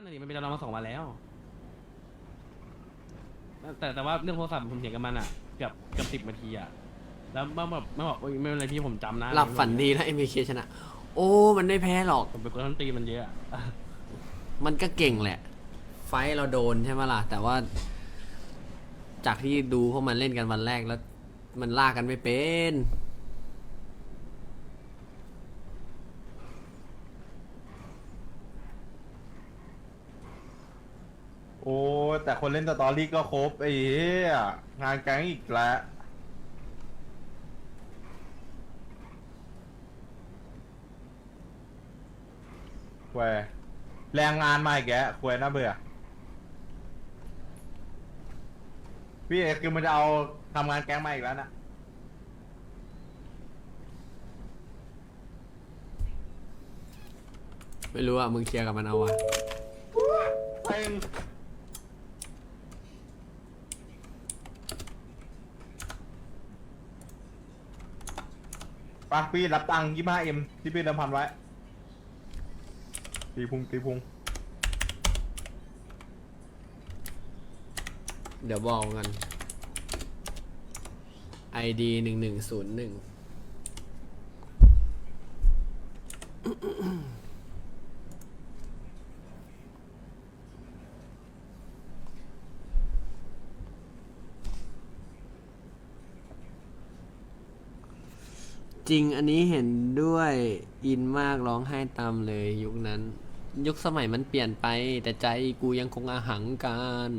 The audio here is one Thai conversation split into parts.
นั่นน่ะดิมันเป็นเรามาสองวันแล้ว แต่แต่ว่าเรื่องโทรศัพท์ผมเถียงกับมันอะเกือบเกือบสิบนาทีอะ แล้วมันแบบมันบอกเอ้ยไม่เป็นไรพี่ผมจำนะหลับฝันดีนะ MK ชนะ โอ้มันไม่แพ้หรอก ผมเป็นคนทันตีมันเยอะอะมันก็เก่งแหละ ไฟท์เราโดนใช่ไหมล่ะ แต่ว่า จากที่ดูพวกมันเล่นกันวันแรกแล้ว มันลากกันไม่เป็น โอ้แต่คนเล่นสตอรี่ก็ครบไอ้เหี้ยงานแก๊งอีกแล้วแหวแรงงานมาอีกแกควยน่าเบื่อ พี่เอกคือมันจะเอาทำงานแก๊งมาอีกแล้วนะไม่รู้อะมึงเคลียร์กับมันเอาวะเต็ง ปพี่รับตังค์ยี่ห้าเอ็มที่พี่เดิมพันไว้ตีพุงตีพุงเดี๋ยวบอกกัน ID หนึ่งหนึ่งศูนย์หนึ่ง จริงอันนี้เห็นด้วยอินมากร้องไห้ตามเลยยุคนั้น ยุคสมัยมันเปลี่ยนไป แต่ใจกูยังคงอาหังการ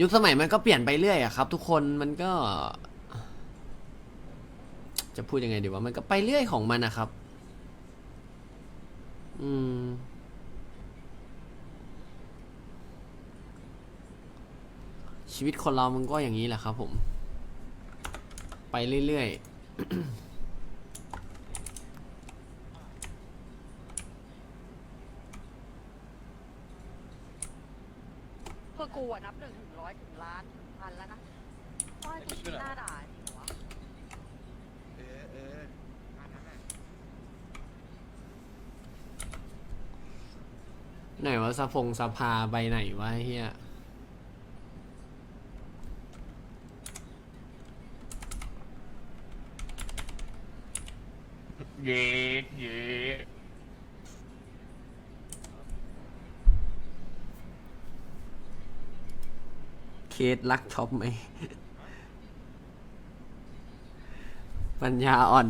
ยุคสมัยมันก็เปลี่ยนไปเรื่อยอะครับ ทุกคนมันก็ จะพูดยังไงดีว่ามันก็ไปเรื่อยของมันนะครับ อืมชีวิตคนเรามันก็อย่างนี้แหละครับผม ไปเรื่อยๆคือกูอะนับหนึ่งถึงร้อยถึงล้านถึงพันแล้วนะว่าจริงๆน่าด่าจริงเหรอวะเออเอออันนั้นน่ะไหนว่าสะพงสภาใบไหนวะไอ้เฮีย เย็ดเย็ดเคสลักช็อปไหม ปัญญาอ่อน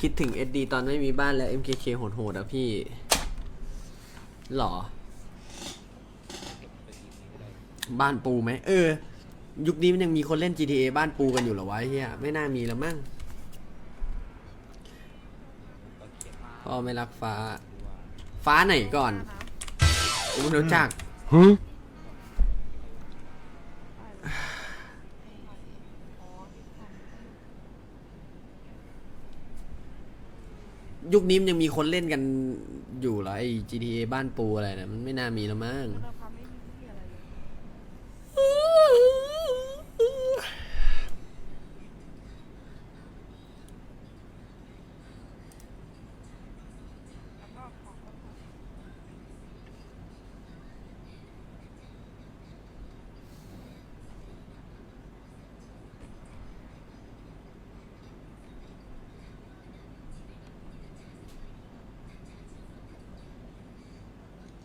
คิดถึง SD ตอนไม่มีบ้านแล้ว MKK โหดๆอะพี่ หรอ บ้านปูไหม เออ ยุคนี้มันยังมีคนเล่น GTA บ้านปูกันอยู่เหรอวะไอ้เฮียไม่น่ามีแล้วมั้งพ่อไม่รักฟ้า ฟ้าไหนก่อนกูไม่รู้จัก ยุคนี้มันยังมีคนเล่นกันอยู่เหรอไอ้ GTA บ้านปูอะไรนะมันไม่น่ามีแล้วมั้ง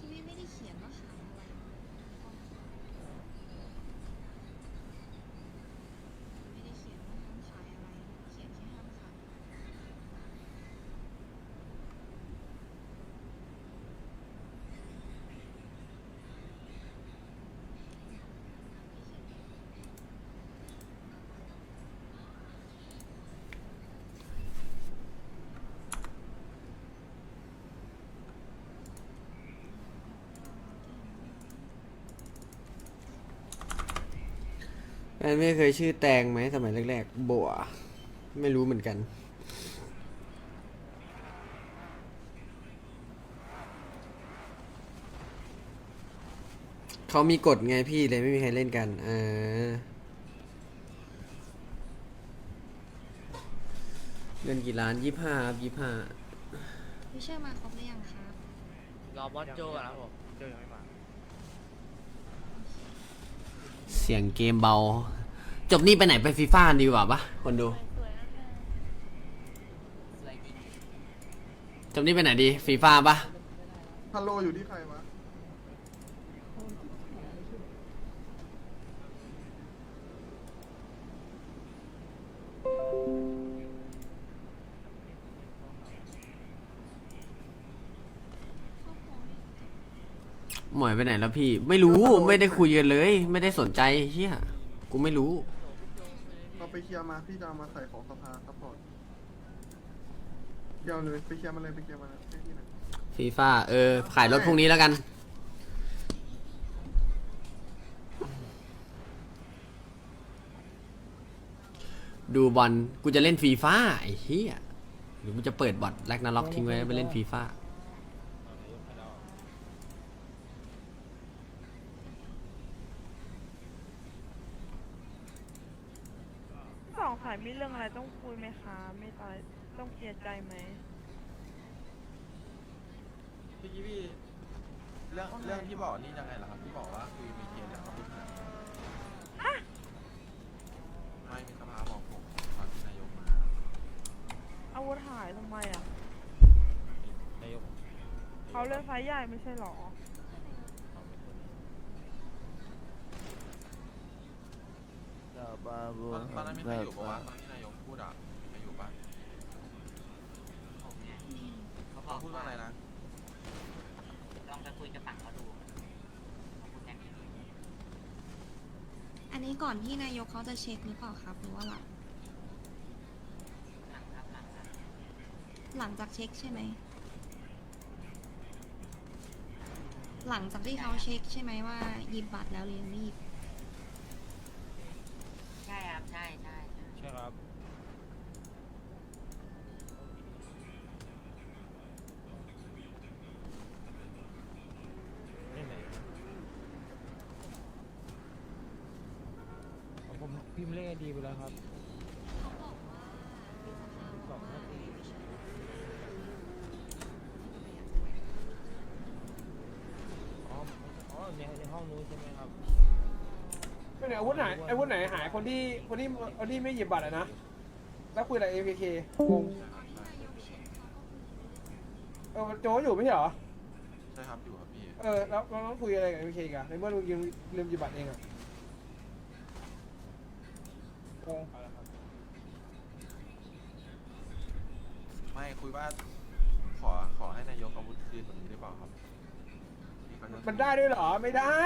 ที่นี่ไม่ได้เขียนว่าขายอะไรไม่ได้เขียนว่าห้ามขายอะไร เขียนแค่ห้ามขาย แม่ไม่เคยชื่อแตงไหมสมัยแรกๆบัวไม่รู้เหมือนกัน เขามีกฎไงพี่เลยไม่มีใครเล่นกันอ่าเงินกี่ล้านยี่ห้าครับยี่ห้า วิเชอร์มาครบหรือยังครับ รอบอสโจก่อนนะครับผม เจอยังไม่มา เสียงเกมเบา จบนี่ไปไหนไปฟีฟ่าดีกว่าปะคนดู จบนี่ไปไหนดีฟีฟ่าปะฮัลโหลอยู่ที่ใครวะ หมวยไปไหนแล้วพี่ ไม่รู้ไม่ได้คุยกันเลย ไม่ได้สนใจเฮียกูไม่รู้เราไปเคลียร์มาพี่จะเอามาใส่ของสภาซัพพอร์ตเดี๋ยวเลยไปเคลียร์มาเลยไปเคลียร์มาเลยให้พี่หน่อยฟีฟ่าเออ ขายรถพรุ่งนี้แล้วกัน ดูบอลกูจะเล่นฟีฟ่าไอ้เหี้ยหรือกูจะเปิดบอทแลกนาล็อกทิ้งไว้ไปเล่นฟีฟ่า สองสายมีเรื่องอะไรต้องคุยไหมคะ ไม่อะไรต้องเคลียร์ใจไหม พี่กี้พี่เรื่องเรื่องที่บอกนี่ยังไงล่ะครับที่บอกว่าคุยมีเกียร์แล้วก็พูดมาไม่มีสภาบอกผมตอนที่นายกมาอาวุธหายทำไมอะ นายกเขาเลือกไฟใหญ่ไม่ใช่หรอ ตอนตอนนั้นมีใครอยู่ปะวะตอนที่นายกพูดอะมีใครอยู่ปะเขาพูดว่าอะไรนะลองไปคุยกับฝั่งเขาดูเขาพูดแค่นี้อันนี้ก่อนที่นายกเขาจะเช็คหรือเปล่าครับหรือว่าหลังหลังครับหลังครับหลังจากเช็คใช่ไหมหลังจากที่เขาเช็คใช่ไหมว่าหยิบบัตรแล้วหรือยังไม่หยิบ ใช่ครับใช่ใช่ใช่ ใช่ครับ ผม พิมพ์เลขดีไปแล้วครับอ๋ออ๋อในในห้องนู้นใช่ไหมครับ ไม่ไหนอาวุธไหนอาวุธไหนหายคนที่คนที่คนที่ไม่หยิบบัตรอะนะ แล้วคุยอะไร APK งงเออโจอยู่ไม่ใช่เหรอ ใช่ครับอยู่ครับพี่ เออแล้วเราต้องคุยอะไรกับ APK กันในเมื่อลุงยืมลืมหยิบบัตรเองอะงง ไม่คุยว่า ขอขอให้นายกอาวุธคืนแบบนี้ได้เปล่าครับที่เขาจะมันได้ด้วยเหรอ ไม่ได้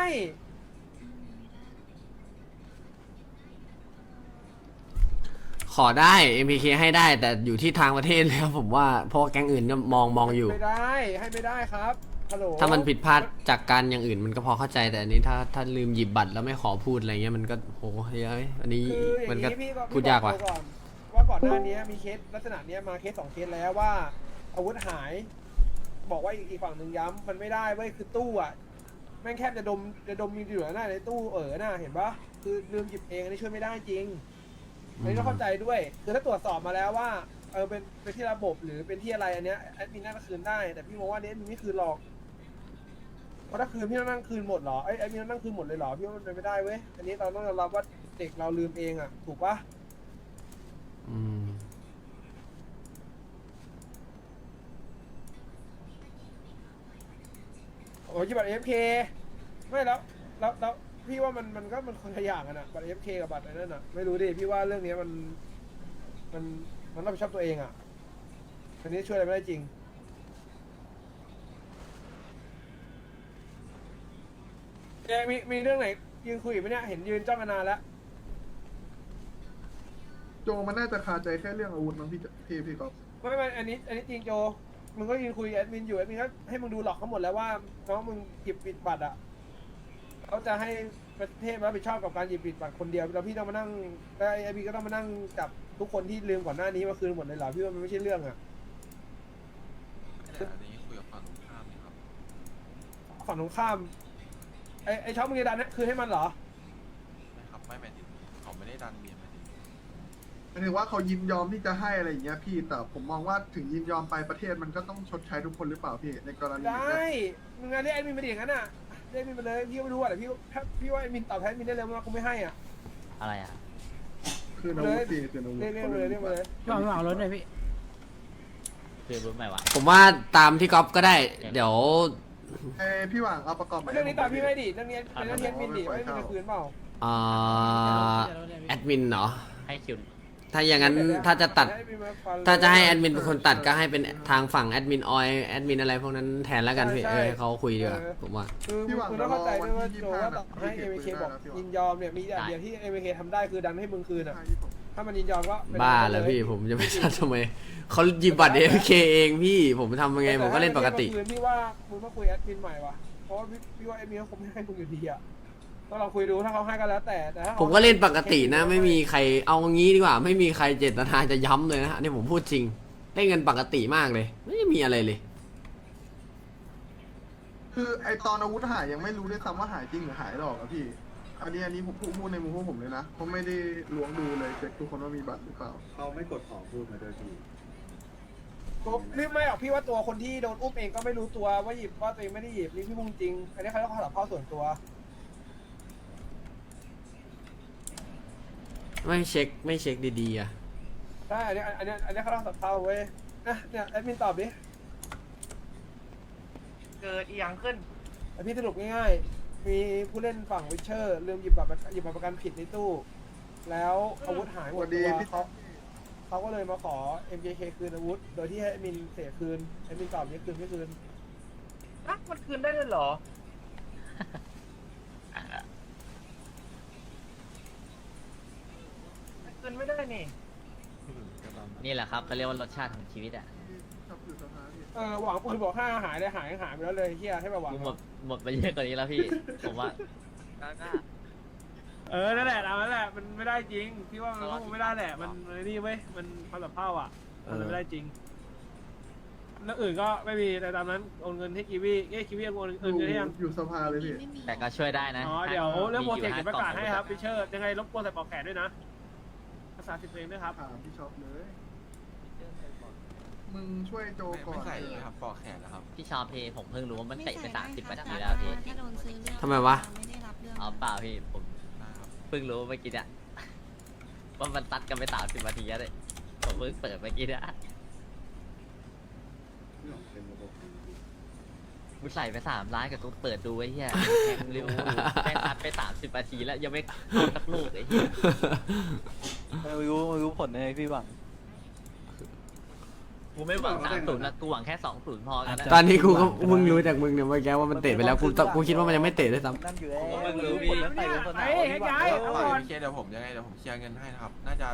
ขอได้ MPK ให้ได้แต่อยู่ที่ทางประเทศเลยครับผมว่าเพราะว่าแก๊งอื่นก็มองมองอยู่ ไม่ได้ ให้ไม่ได้ครับ ฮัลโหลถ้ามันผิดพลาดจากการอย่างอื่นมันก็พอเข้าใจแต่อันนี้ถ้าถ้าลืมหยิบบัตรแล้วไม่ขอพูดอะไรเงี้ยมันก็โหเฮ้ยอันนี้คืออมันย่างก็นี้พี่ก็พูดยากว่ะ พี่บอกก่อนว่าก่อนหน้านี้มีเคสลักษณะเนี้ยมาเคสสองเคสแล้วว่า อาวุธหาย บอกว่าอีกอีกฝั่งหนึ่งย้ำมันไม่ได้เว้ยคือตู้อะแม่งแค่จะดมจะดมมีเหลือหน้าในตู้เออหน้าเห็นปะคือลืมหยิบเองอันนี้ช่วยไม่ได้จริงอันนี้ต้องเข้าใจด้วย คือถ้าตรวจสอบมาแล้วว่าเออเป็นเป็นที่ระบบหรือเป็นที่อะไรอันเนี้ยแอดมินน่าจะคืนได้ แต่พี่มองว่าเนี้ยมันไม่คืนหรอก เพราะถ้าคืนพี่ต้องนั่งคืนหมดเหรอไอยแอดมินต้องนั่งคืนหมดเลยเหรอพี่ว่ามันเป็นไม่ได้เว้ยอันนี้เราต้องยอมรับว่าเด็กเราลืมเองอะถูกปะอืมโอ้ยบัตรเอฟเคไม่แล้วแล้วแล้วพี่ว่ามันมันก็มันคนละอย่างกันอะบัตรเอฟเคกับบัตรไอ้นั่นอะไม่รู้ดิพี่ว่าเรื่องนี้มัน มันมันรับผิดชอบตัวเองอะอันนี้ช่วยอะไรไม่ได้จริง เอ๊ะมีมีเรื่องไหนยืนคุยไหมเนี่ยเห็นยืนจ้องกันนานแล้วโจมันน่าจะคาใจแค่เรื่องอาวุธมั้งพี่จะพี่พี่ก๊อฟไม่ไม่อันนี้ อันนี้จริงโจมึงก็ยืนคุยแอดมินอยู่แอดมินก็ให้มึงดูหลอกเขาหมดแล้วว่าน้องมึงหยิบปิดบัตรอะเขาจะให้ประเทศมารับผิดชอบกับการหยิบปิดบัตรคนเดียวแล้วพี่ต้องมานั่งแล้วไอพีก็ต้องมานั่งจับทุกคนที่ลืมก่อนหน้านี้มาคืนหมดเลยเหรอพี่ว่ามันไม่ใช่เรื่องอะแต่อันนี้คุยกับฝั่งตรงข้ามนี่ครับ ฝั่งตรงข้าม ไอไอช็อปมึงจะดันนะคืนให้มันเหรอ ไม่ครับไม่หมายถึงเขาไม่ได้ดันเบียร์หมายถึงหมายถึงว่าเขายินยอมที่จะให้อะไรอย่างเงี้ยพี่ แต่ผมมองว่าถึงยินยอมไปประเทศมันก็ต้องชดใช้ทุกคนหรือเปล่าพี่ในกรณีได้เนี้ยมึงงานเรียกแอดมินมาดิอย่างนั้นอะเรียกแอดมินมาเลยพี่ก็ไม่รู้อะแต่พี่ถ้าพี่ว่าแอดมินตอบแทนแอดมินได้เลยว่ากูไม่ให้อะอะไรอะคืออาวุธพี่คืออาวุธเรียกเรียกมาเลยเรียกมาเลยพี่หวังพี่หวังรถหน่อยพี่คือรู้ไหมวะผมว่าตามที่ก๊อฟก็ได้ เดี๋ยว เอ้ยพี่หว่างเอาประกอบใหม่เรื่องนี้ตามพี่ไม่ดิเรื่องนี้เป็นเรื่องที่แอดมินดิว่าแอดมินจะคืนเปล่าเอ่อแอดมินเนาะให้คิวถ้าอย่างนั้นถ้าจะตัด ถ้าจะให้แอดมินเป็นคนตัดก็ให้เป็นทางฝั่งแอดมินออยแอดมินอะไรพวกนั้นแทนแล้วกันพี่เออให้เขาคุยดีกว่าผมว่า คือพี่หว่างคุณเดี๋ต้ยอวงรอเข้าใจวันด้วยว่าที่โจยี่สิบว่าห้าต่อให้พี่เอเก็บเคปืนบอกได้แล้วพี่หยิว่างนยอมเนี่ยมีอย่างเดียวที่เอเคทำได้คือดันให้มึงคืนอะ ถ้ามันยินยอมก็เป็นบ้าแล้วพี่ผมจะไปทัดทำไมเขาหยิบบัตรเอฟเคเองพี่ผมทำยังไงผมก็เล่นปกติ แต่ถ้าพี่ว่ามึงมาคุยแอดมินใหม่ว่ะเพราะว่าพี่พี่ว่าแอดมินเขาคงไม่ให้มึงอยู่ดีอะก็ลองคุยดูถ้าเขาให้ก็แล้วแต่แต่ถ้าขาผมก็เล่นปกตินะ ไม่มีใครเอางี้ดีกว่า ไม่มีใครเจตนาจะย้ำเลยนะอันนี่ผมพูดจริงเล่นกันปกติมากเลย ไม่มีอะไรเลย คือไอตอนอาวุธหายยังไม่รู้ด้วยซ้ำว่าหายจริงหรือหายหลอกอะพี่ อันนี้อันนี้ผมพูดในมุมพวกผมเลยนะผมไม่ได้ล้วงดูเลยเช็คทุกคนว่ามีบัตรหรือเปล่า เขาไม่กดของพูดมาด้วยพี่ก็นี่ไม่หรอกพี่ว่าตัวคนที่โดนอุ้มเองก็ไม่รู้ตัวว่าหยิบว่าตัวเองไม่ได้หยิบนี่พี่พูดจริงอันนี้เขาเรียกว่าสารภาพส่วนตัวไม่เช็คไม่เช็คดีๆอะใช่อันนี้อันนี้อันนี้เขาเรียกว่าสารภาพเว้ยนะเนี่ยแอดมินตอบดิเกิดอีหยังขึ้น แต่พี่สรุปง่ายๆ มีผู้เล่นฝั่งวิเชอร์ลืมหยิบบัตรประหยิบบัตรประกันผิดในตู้ แล้วอาวุธหายหมดสวัสดีตัวพี่เขาเขาก็เลยมาขอ MJK คืนอาวุธ โดยที่ให้แอดมินเสียคืนแอดมินตอบนี่คืนไม่คืนอะมันคืนได้เลยเหรอคืนไม่ได้นี่ นี่แหละครับเขาเรียกว่ารสชาติของชีวิตอะชอบอยู่สภาพี่ เออหวังปืนบอกห้าหายเลยหายหายไปแล้วเลยเฮียให้แบบหวังหมดหมดไปเยอะกว่านี้แล้วพี่ ผมว่าเออ นั่นแหละเอานั่นแหละ มันไม่ได้จริง พี่ว่ามันคงไม่ได้แหละ มันมันนี่เว้ย มันความแบบเผ่าอะ มันไม่ได้จริงแล้วอื่นก็ไม่มี แต่ตามนั้นโอนเงินให้กีวีเอ้ยกีวีโอนโอนเงินให้ยัง อยู่สภาเลยพี่ไม่มีแต่ก็ช่วยได้นะอ๋อ เดี๋ยวเรื่องโปรเจกต์มีเก็บประกาศห้ให้กล่องครับพิเชอร์ ยังไงรบกวนใส่ปลอกแขนด้วยนะภาษาสิบเพลงด้วยครับ ถามพี่ช็อปเลย มึงช่วยโจไม่ก่อไม่นใส่เลยครับปอกแขนนะครับ พี่ชอเพผมเพิ่งรู้ว่ามันเตะไปใส่สามสิบได้นาค่ะทีแล้วพี่ถ้าโดนซื้อเรื่องทำไมวะไม่ได้รับเรื่องเอาเปล่าพี่ผมนะครับเพิ่งรู้เมื่อกี้เนี่ยว่ามันตัดกันไปสามสิบนาทีแล้วเลยผมเพิ่งเปิดเมื่อกี้เนี่ยพี่หลงเป็นระบบดีกูใส่ไปสามล้านกับกูเปิดดูไอ้เหี้ยแข่งเร็วแม่งตัดไปสามสิบนาทีแล้วยังไม่เข้าสักลูกไอ้เหี้ย ไม่รู้ไม่รู้ผลเลยพี่หวัง กูไม่หวังสามศูนย์ละกูหวังแค่สองศูนย์พอกันนะตอนนี้กูก็มึงรู้จากมึงเนี่ยเมื่อกี้ว่ามันเตะไปแล้วกูกูคิดว่ามันยังไม่เตะด้วยซ้นั่นอยู่แล้วผมก็เพิ่งรู้พี่เฮ้ยให้ย้ายเอาปล่อยก่อนพี่เคสเดี๋ยวผมยังไงเดี๋ยวผมเคลียร์เงินให้นะครับ น่าจะ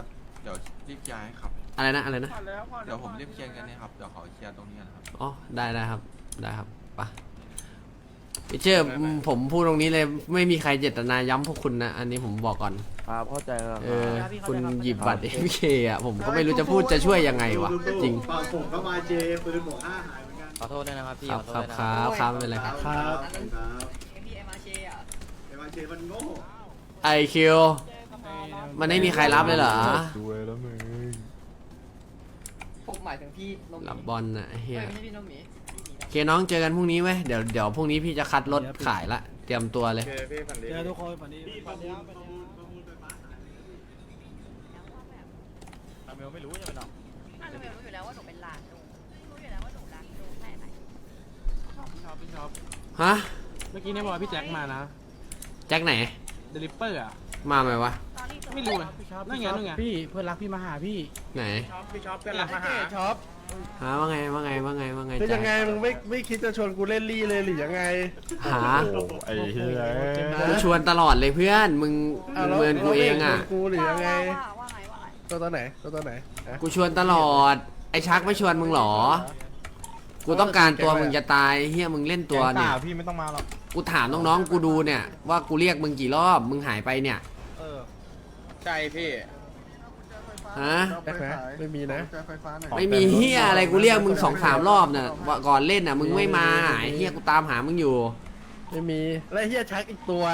เดี๋ยวรีบเคลียร์ให้ครับำอะไรนะอะไรนะผ่อนแล้วผ่อนแล้เดี๋ยวผมรีบเคลียร์เงินให้ครับ เดี๋ยวขอเคลียร์ตรงนี้นะครับ อ๋อได้ได้ครับได้ครับไป พี่เชื่อผมพูดตรงนี้เลยไม่มีใครเจตนาย้ำพวกคุณนะอันนี้ผมบอกก่อน ครับเข้าใจครับ เออคุณหยิบบัตรเอฟเคอะผมก็ไม่รู้จะพูดจะช่วยยังไงวะจริงปากผมก็มาเจปืนบอกห้าหายเหมือนกันขอโทษด้วยนะครับพี่ครัขบอโทษครับด้วยคนะรับครับไม่เป็นไรครับครับครับพี่เอ็มอาเชอะเอมาเจมันโง่ไอคิวมันไม่มีใครรับเลยเหรอด้วยแล้วมึงผมหมายถึงพี่นมรับบอลน่ะไอ้เฮียไม่ใช่พี่นมหมีโอ เคน้องเจอกันพรุ่งนี้เว้ยเดี๋ยวเดี๋ยวพรุ่งนี้พี่จะคัดรถขายละเตรียมตัวเลย เจพี่ฝันดีเจอทุกคนวันนี้พี่ประมูลประมูลประมูลไฟฟ้าหายเลยเมลไม่รู้ใช่ไหมน้องอะหนูรู้อยู่แล้วว่าหนูเป็นหลานหนูรู้อยู่แล้วว่าหนูรักหนูแค่ไหนพี่ชอบพี่ชอบฮะ เมื่อกี้เนี่ยบอกว่าพี่แจ็คมานะแจ็คไหน เดลิเปอร์อะ มาไหมวะ ตอนนี้ไม่รู้นะนั่นไงนั่นไงพี่เพื่อนรักพี่มาหาพี่ไหน พี่ช็อปเป็นหลักมาหาช็อป หาว่าไงว่าไงว่าไงว่าไงคือจ๊ะยังไงมึงไม่ไม่คิดจะชวนกูเล่นลี่เลยหรือยังไง หาไอ้เหี้ยกูชวนตลอดเลยเพื่อน มึงอ้าวแล้วเมินกูเองอะแล้วไม่ชวนกูหรือยังไงว่าว่าว่าไงว่าไงตัวตัวไหนตัวตัวไหนฮะกูชวนตลอด ไอชักไม่ชวนมึงเหรอ กูต้องการตัวมึงจะตายเฮียมึงเล่นตัวเนี่ยพี่ไม่ต้องมาหรอกกูถามน้องๆกูดูเนี่ย ว่ากูเรียกมึงกี่รอบมึงหายไปเนี่ยใช่พี่ ฮะเอาไปขายไม่มีนะเอาไปไฟฟ้าหน่อยไม่มีเฮียอะไรกูเรียกมึงสองสามรอบน่ะว่าก่อนเล่นน่ะมึงไม่มาไอ้เฮียกูตามหามึงอยู่ ไม่มี แล้วไอ้เฮียชักอีกตัว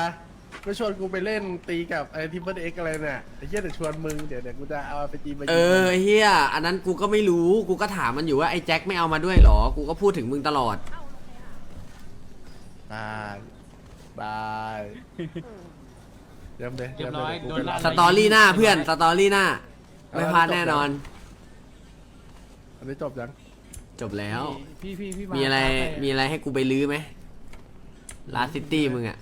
ก็ชวนกูไปเล่นตีกับไอ้ทิปเปิลเอ็กอะไรเนี่ยไอ้เหี้ยเดี๋ยวชวนมึงเดี๋ยวเดี๋ยวกูจะเอาไปตีมายิงเออไอ้เฮียอันนั้นกูก็ไม่รู้กูก็ถามมันอยู่ว่าไอ้แจ็คไม่เอามาด้วยเหรอ กูก็พูดถึงมึงตลอดบายบายเยี่ยมเลยเรียบร้อยมโดเลยนลากสตอรี่หน้าเพื่อนสตอรี่หน้า ไม่พลาดแน่นอน อันนี้จบยังจบแล้ว พี่พี่พี่มีอะไรามีอะไรให้กูไปลื้อไหมลาซิตี้มึงอะ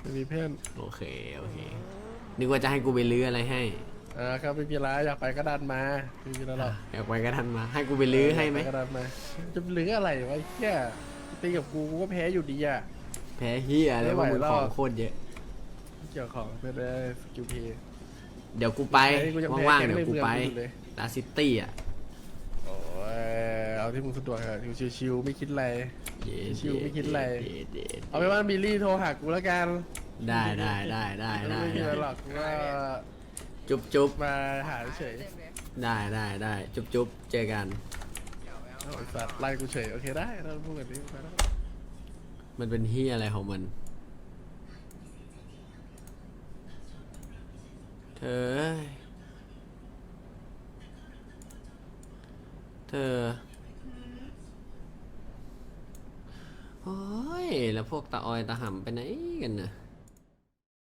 ไม่มีเพื่อนโอเคโอเคนึกว่าจะให้กูไปลื้ออะไรให้เออครับไม่มีไรอยากไปก็ดันมาไม่มีแล้วหรอกอยากไปก็ทันมา ให้กูไปลื้อให้ไหม ปก็ดันมาจะลื้ออะไรวะไอ้เหี้ยตีกับกูกูก็แพ้อยู่ดีอะ แพ้เฮียแล้วไม่ไหวมึงหรอกของโคตรเยอะ เกี่ยวของเพื่อนได้สกิลเพย์ เดี๋ยวกูไปไอ้กูยังแพ้ว่างๆแก๊งเดี๋ยวกูไปในเมืองอยู่เลยลาซิตี้อะโอ้ยเอาที่มึงสะดวกอะชิวๆไม่คิดอะไร เย้ชิวไม่คิดอะไร เย้เย้เอาไปนว่าบิลลี่โทรหากูแล้วกันได้ได้ได้ได้ได้ไม่มีอะไรได้หรอกกูว่าจุ๊บจุ๊บมาหาเฉยได้ได้ได้จุ๊บจุ๊บเจอกัน เอาไอ้สัตว์ไล่กูเฉยโอเคได้เราพูดกันนี้ไปแล้วมันเป็นเฮียอะไรของมัน เธอเธอ โอ้ย แล้วพวกตาออยตาหำไปไหนกันเนะ